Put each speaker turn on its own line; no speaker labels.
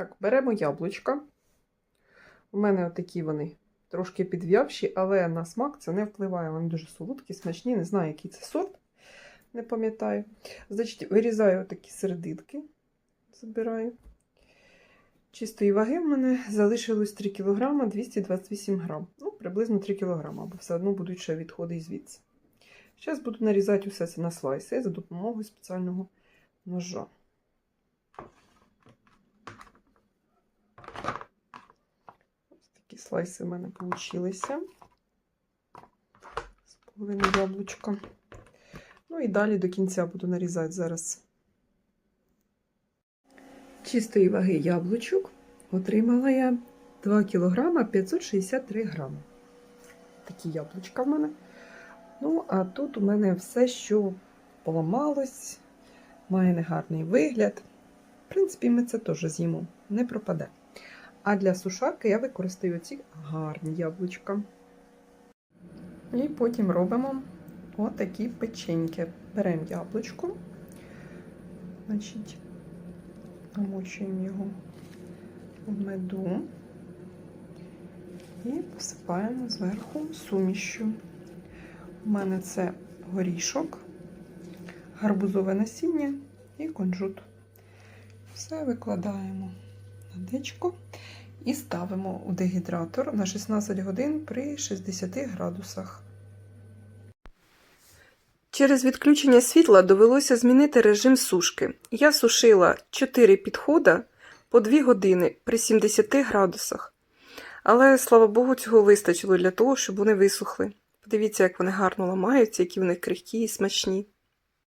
Так, беремо яблучка. У мене отакі вони трошки підв'явші, але на смак це не впливає. Вони дуже солодкі, смачні. Не знаю, який це сорт, не пам'ятаю. Значить, вирізаю такі серединки, забираю. Чистої ваги в мене залишилось 3 кг 228 грам. Ну, приблизно 3 кг, бо все одно будуть ще відходи звідси. Зараз буду нарізати усе це на слайси за допомогою спеціального ножа. Ось такі слайси в мене вийшли. З половини яблучка. Ну і далі до кінця буду нарізати зараз. Чистої ваги яблучок отримала я 2 кг 563 грами. Такі яблучка в мене. Ну, а тут у мене все, що поламалось, має негарний вигляд. В принципі, ми це теж з'їмо, не пропаде. А для сушарки я використаю ці гарні яблучка. І потім робимо отакі печеньки. Беремо яблучко, значить, намочуємо його в меду і посипаємо зверху сумішю. У мене це горішок, гарбузове насіння і кунжут. Все викладаємо дечко і ставимо у дегідратор на 16 годин при 60 градусах. Через відключення світла довелося змінити режим сушки. Я сушила 4 підходи по 2 години при 70 градусах. Але, слава Богу, цього вистачило для того, щоб вони висохли. Подивіться, як вони гарно ламаються, які вони крихкі і смачні.